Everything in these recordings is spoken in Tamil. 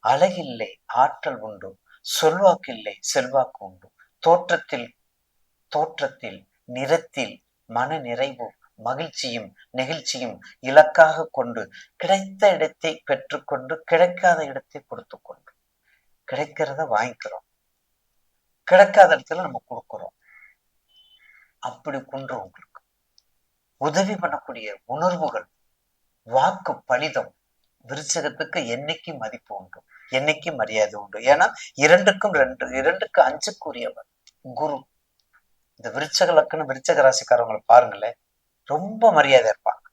அழகில்லை ஆற்றல் உண்டு. சொல்வாக்கில்லை செல்வாக்கு உண்டு. தோற்றத்தில் தோற்றத்தில் நிறத்தில் மன நிறைவு மகிழ்ச்சியும் நெகிழ்ச்சியும் இலக்காக கொண்டு கிடைத்த இடத்தை பெற்றுக்கொண்டு கிடைக்காத இடத்தை கொடுத்து கொண்டு கிடைக்கிறத வாங்கிக்கிறோம். கிடைக்காத இடத்துல நம்ம கொடுக்கிறோம். அப்படி கொண்டு உங்களுக்கு உதவி பண்ணக்கூடிய உணர்வுகள் வாக்கு பலிதம் விருச்சகத்துக்கு என்னைக்கு மதிப்பு உண்டு. என்னைக்கு மரியாதை உண்டு. ஏன்னா இரண்டுக்கும் ரெண்டு இரண்டுக்கு அஞ்சுக்குரியவர் குரு. இந்த விருச்சக லக்கணம் விருச்சக ராசிக்காரவங்களை பாருங்களேன். ரொம்ப மரியாதை இருப்பாங்க.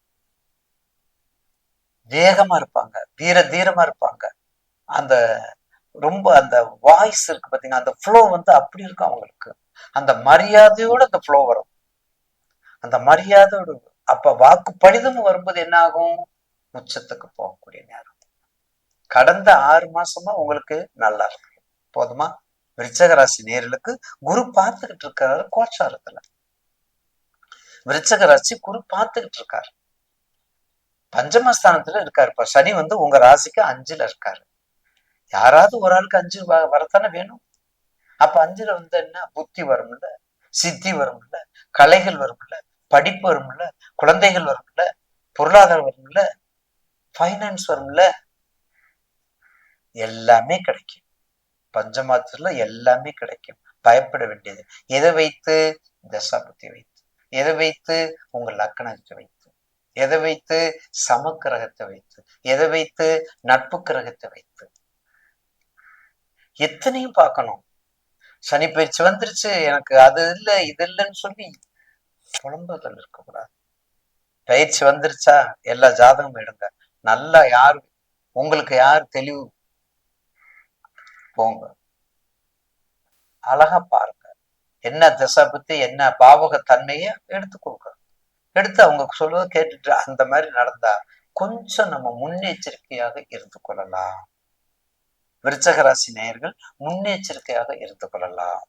வேகமா இருப்பாங்க. வீர தீரமா இருப்பாங்க. அந்த ரொம்ப அந்த வாய்ஸ் இருக்கு பாத்தீங்கன்னா அந்த ஃப்ளோ வந்து அப்படி இருக்கும் அவங்களுக்கு. அந்த மரியாதையோட அந்த ஃப்ளோ வரும். அந்த மரியாதையோட அப்ப வாக்கு பலிதமும் வரும்போது என்ன ஆகும்? உச்சத்துக்கு போகக்கூடிய நேரம். கடந்த ஆறு மாசமா உங்களுக்கு நல்லா இருக்கு. போதுமா? விருச்சகராசி நேர்களுக்கு குரு பார்த்துக்கிட்டு இருக்காரு கோச்சாரத்துல. விருச்சகராசி குரு பார்த்துக்கிட்டு இருக்காரு. பஞ்சமஸ்தானத்துல இருக்காரு. இப்ப சனி வந்து உங்க ராசிக்கு அஞ்சுல இருக்காரு. யாராவது ஒரு ஆளுக்கு அஞ்சு வரத்தானே வேணும். அப்ப அஞ்சுல வந்து என்ன? புத்தி வரும்ல சித்தி வரும்ல கலைகள் வரும்ல படிப்பு வரும்ல குழந்தைகள் வரும்ல பொருளாதாரம் வரும்ல ஃபைனான்ஸ் வரும்ல? எல்லாமே கிடைக்கும். பஞ்சமாத்திரத்துல எல்லாமே கிடைக்கும். பயப்பட வேண்டியது. எதை வைத்து? தசாபுத்தி வைத்து. எதை வைத்து? உங்க லக்கணத்தை வைத்து. எதை வைத்து? சமக்கிரகத்தை வைத்து. எதை வைத்து? நட்பு கிரகத்தை வைத்து. எத்தனையும் பார்க்கணும். சனி பயிற்சி வந்துருச்சு. எனக்கு அது இல்லை இது இல்லைன்னு சொல்லி புலம்புதல் இருக்கக்கூடாது. பயிற்சி வந்துருச்சா? எல்லா ஜாதகமும் எடுங்க. நல்லா யார் உங்களுக்கு யார் தெளிவு? போங்க. அழகா பாருங்க. என்ன திசை பத்தி என்ன பாவக தன்மையை எடுத்து கொடுக்குறோம் எடுத்து அவங்க சொல்றதை கேட்டுட்டு அந்த மாதிரி நடந்தா கொஞ்சம் நம்ம முன்னெச்சரிக்கையாக இருந்து கொள்ளலாம். விருச்சகராசி நேயர்கள் முன்னெச்சரிக்கையாக இருந்து கொள்ளலாம்.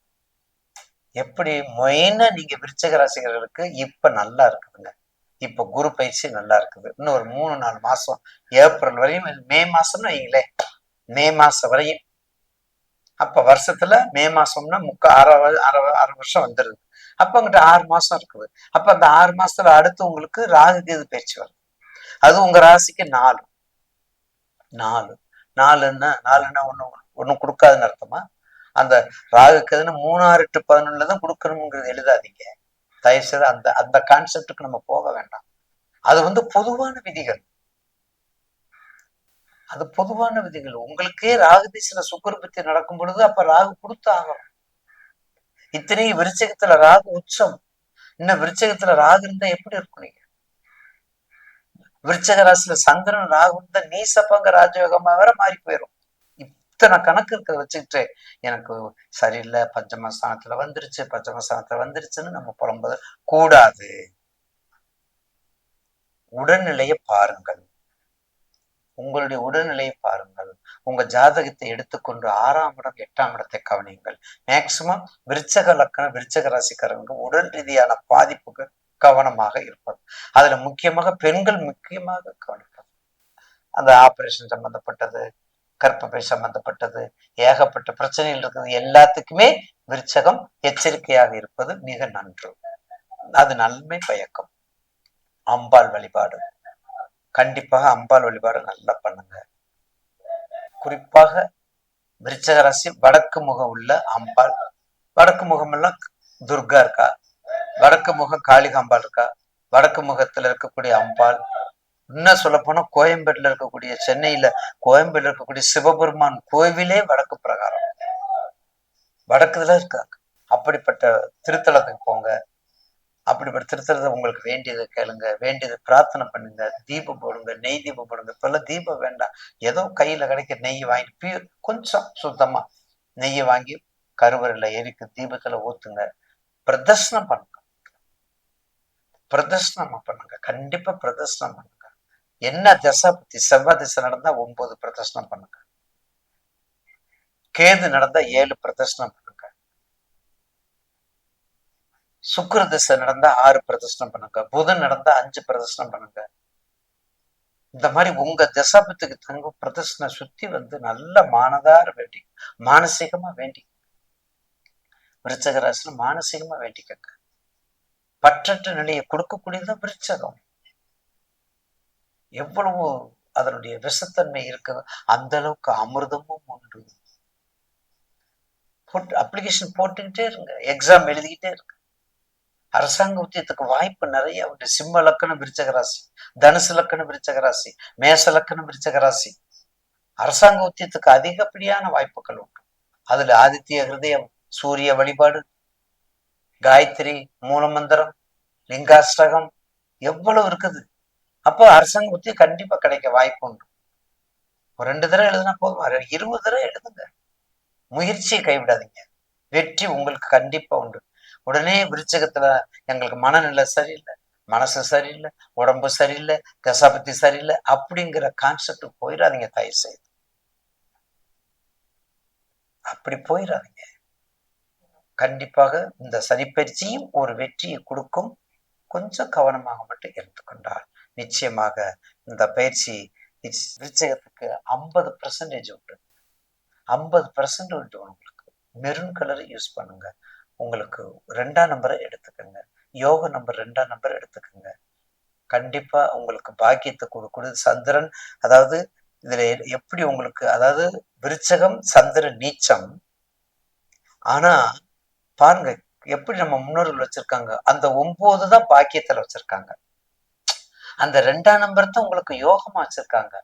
எப்படி? மெயினா நீங்க விருச்சக ராசிகர்களுக்கு இப்ப நல்லா இருக்குதுங்க. இப்ப குரு பயிற்சி நல்லா இருக்குது. இன்னும் ஒரு மூணு நாலு மாசம் ஏப்ரல் வரையும் மே மாசம்னு வைங்களே மே மாசம் வரையும். அப்ப வருஷத்துல மே மாசம்னா முக்கா அரை அரை அரை வருஷம் வந்துருது. அப்ப அங்கிட்ட ஆறு மாசம் இருக்குது. அப்ப அந்த ஆறு மாசத்துல அடுத்து உங்களுக்கு ராகு கேது பயிற்சி வருது அது உங்க ராசிக்கு நாலு. நாலு. நாலுன்னா நாலுன்னா ஒண்ணு ஒண்ணு கொடுக்காதுன்னு அர்த்தமா? அந்த ராகு கேதுன்னு மூணாறு டு பதினொன்னுல தான் கொடுக்கணுங்கிறது எழுதாதீங்க. தயவு செய்து அந்த அந்த கான்செப்டுக்கு நம்ம போக வேண்டாம். அது வந்து பொதுவான விதிகள். அது பொதுவான விதிகள். உங்களுக்கே ராகு திசையில சுக்கர பத்தி நடக்கும் பொழுது அப்ப ராகு கொடுத்து ஆகணும். இத்தனையும் விருச்சகத்துல ராகு உச்சம். இன்னும் விருச்சகத்துல ராகு இருந்தா எப்படி இருக்கும் நீங்க? விருச்சக ராசியில சந்திரன் ராகு இருந்தா நீசப்பங்க ராஜயோகமா வேற மாறி போயிடும் இத்தனை கணக்கு இருக்கிறத வச்சுக்கிட்டு எனக்கு சரியில்லை பஞ்சமஸ்தானத்துல வந்துருச்சு பஞ்சமஸ்தானத்துல வந்துருச்சுன்னு நம்ம புலம்புது கூடாது. உடல்நிலையை பாருங்கள். உங்களுடைய உடல்நிலையை பாருங்கள். உங்க ஜாதகத்தை எடுத்துக்கொண்டு ஆறாம் இடம் எட்டாம் இடத்தை கவனியுங்கள். மேக்சிமம் விருச்சக லக்கணம் விருச்சக ராசிக்காரங்க உடல் ரீதியான பாதிப்புக்கு கவனமாக இருப்பது. அதுல முக்கியமாக பெண்கள் முக்கியமாக கவனிப்பது. அந்த ஆபரேஷன் சம்பந்தப்பட்டது. கர்ப்பப்பை சம்பந்தப்பட்டது ஏகப்பட்ட பிரச்சனைகள் இருக்குது. எல்லாத்துக்குமே விருச்சகம் எச்சரிக்கையாக இருப்பது மிக நன்று. அது நன்மை பயக்கம். அம்பாள் வழிபாடு. கண்டிப்பாக அம்பாள் வழிபாடு நல்லா பண்ணுங்க. குறிப்பாக விருச்சக ராசி வடக்கு முகம் உள்ள அம்பாள். வடக்கு முகம் எல்லாம் துர்கா இருக்கா? வடக்கு முகம் காளிகாம்பாள் இருக்கா? வடக்கு முகத்துல இருக்கக்கூடிய அம்பாள். இன்னும் சொல்ல போனா இருக்கக்கூடிய சென்னையில கோயம்பேட்டில் இருக்கக்கூடிய சிவபெருமான் கோவிலே வடக்கு பிரகாரம். வடக்குல இருக்காங்க. அப்படிப்பட்ட திருத்தலத்தை போங்க. அப்படிப்பட்ட திருத்தலத்தை உங்களுக்கு வேண்டியதை கேளுங்க. வேண்டியதை பிரார்த்தனை பண்ணுங்க. தீபம் போடுங்க. நெய் தீபம் போடுங்க. இப்பெல்லாம் தீபம் வேண்டாம். ஏதோ கையில கிடைக்க நெய் வாங்கி பியூர் கொஞ்சம் சுத்தமா நெய்யை வாங்கி கருவறையில எரிக்கு தீபத்துல ஊத்துங்க. பிரதர்ஷனம் பண்ணுங்க. பிரதர்ஷனம் பண்ணுங்க. கண்டிப்பா பிரதர்ஷனம் பண்ணுங்க. என்ன திசை பத்தி செவ்வாய் திசை நடந்தா ஒன்பது பிரதர்ஷனம் பண்ணுங்க. கேது நடந்தா ஏழு பிரதர்ஷனம் பண்ணுங்க. சுக்கர திசை நடந்தா ஆறு பிரதர்ஷனம் பண்ணுங்க. புதன் நடந்தா அஞ்சு பிரதர்ஷனம் பண்ணுங்க. இந்த மாதிரி உங்க தசாபத்துக்கு தங்க பிரதர்ஷனை சுத்தி வந்து நல்ல மானதார வேண்டி மானசீகமா வேண்டி. விருச்சக ராசியில மானசீகமா வேண்டிக்கங்க. பற்றற்ற நிலையை கொடுக்கக்கூடியதுதான் விருச்சகம். எவ்வளவு அதனுடைய விஷத்தன்மை இருக்கு அந்த அளவுக்கு அமிர்தமும் உண்டு. போட்டு அப்ளிகேஷன் போட்டுக்கிட்டே இருங்க. எக்ஸாம் எழுதிக்கிட்டே இருங்க. அரசாங்க உத்தியத்துக்கு வாய்ப்பு நிறைய உண்டு. சிம்ம லக்கணம் விருச்சக ராசி தனுசு லக்கணம் விருச்சக ராசி மேச லக்கணம் விருச்சக ராசி. அரசாங்க உத்தியத்துக்கு அதிகப்படியான வாய்ப்புகள் உண்டு. அதுல ஆதித்ய ஹிருதயம் சூரிய வழிபாடு காயத்ரி மூலமந்திரம் லிங்காஷ்டகம் எவ்வளவு இருக்குது? அப்போ அரசாங்க உத்தி கண்டிப்பா கிடைக்க வாய்ப்பு உண்டு. ஒரு ரெண்டு தடவை எழுதுனா போதும்? இருபது தடவை எழுதுங்க. முயற்சியை கைவிடாதீங்க. வெற்றி உங்களுக்கு கண்டிப்பா உண்டு. உடனே விருச்சகத்துல எங்களுக்கு மனநிலை சரியில்லை மனசு சரியில்லை உடம்பு சரியில்லை தசாபத்தி சரியில்லை அப்படிங்கிற கான்செப்ட் போயிடாதீங்க தயவு செய்து அப்படி போயிடாதீங்க கண்டிப்பாக இந்த சனிப்பயிற்சியும் ஒரு வெற்றியை கொடுக்கும். கொஞ்சம் கவனமாக மட்டும் எடுத்துக்கொண்டால் நிச்சயமாக இந்த பயிற்சி விருச்சகத்துக்கு ஐம்பது பர்சன்டேஜ் உண்டு. ஐம்பது பர்சன்ட் உண்டு உங்களுக்கு. மெரூன் கலரை யூஸ் பண்ணுங்க. உங்களுக்கு ரெண்டாம் நம்பரை எடுத்துக்கோங்க. யோக நம்பர் ரெண்டாம் நம்பர் எடுத்துக்கோங்க. கண்டிப்பா உங்களுக்கு பாக்கியத்தை கொடுக்கூடிய சந்திரன் அதாவது இதுல எப்படி உங்களுக்கு அதாவது விருச்சகம் சந்திரன் நீச்சம். ஆனா பாருங்க எப்படி நம்ம முன்னோர்கள் வச்சிருக்காங்க அந்த ஒன்பது தான் பாக்கியத்துல வச்சிருக்காங்க. அந்த ரெண்டாம் நம்பர் தான் உங்களுக்கு யோகமா வச்சிருக்காங்க.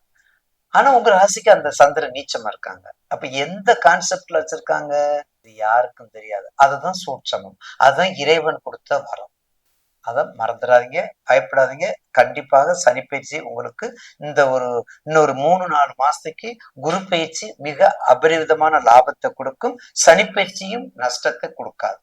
ஆனா உங்க ராசிக்கு அந்த சந்திரன் நீச்சமா இருக்காங்க. அப்ப எந்த கான்செப்ட்ல வச்சிருக்காங்க? இது யாருக்கும் தெரியாது. அதுதான் சூட்சமம். அதுதான் இறைவன் கொடுத்த வரம். அதை மறந்துடாதீங்க. பயப்படாதீங்க. கண்டிப்பாக சனி பயிற்சி உங்களுக்கு இந்த ஒரு இன்னொரு மூணு நாலு மாசத்துக்கு குரு பயிற்சி மிக அபரிவிதமான லாபத்தை கொடுக்கும். சனி பயிற்சியும் நஷ்டத்தை கொடுக்காது.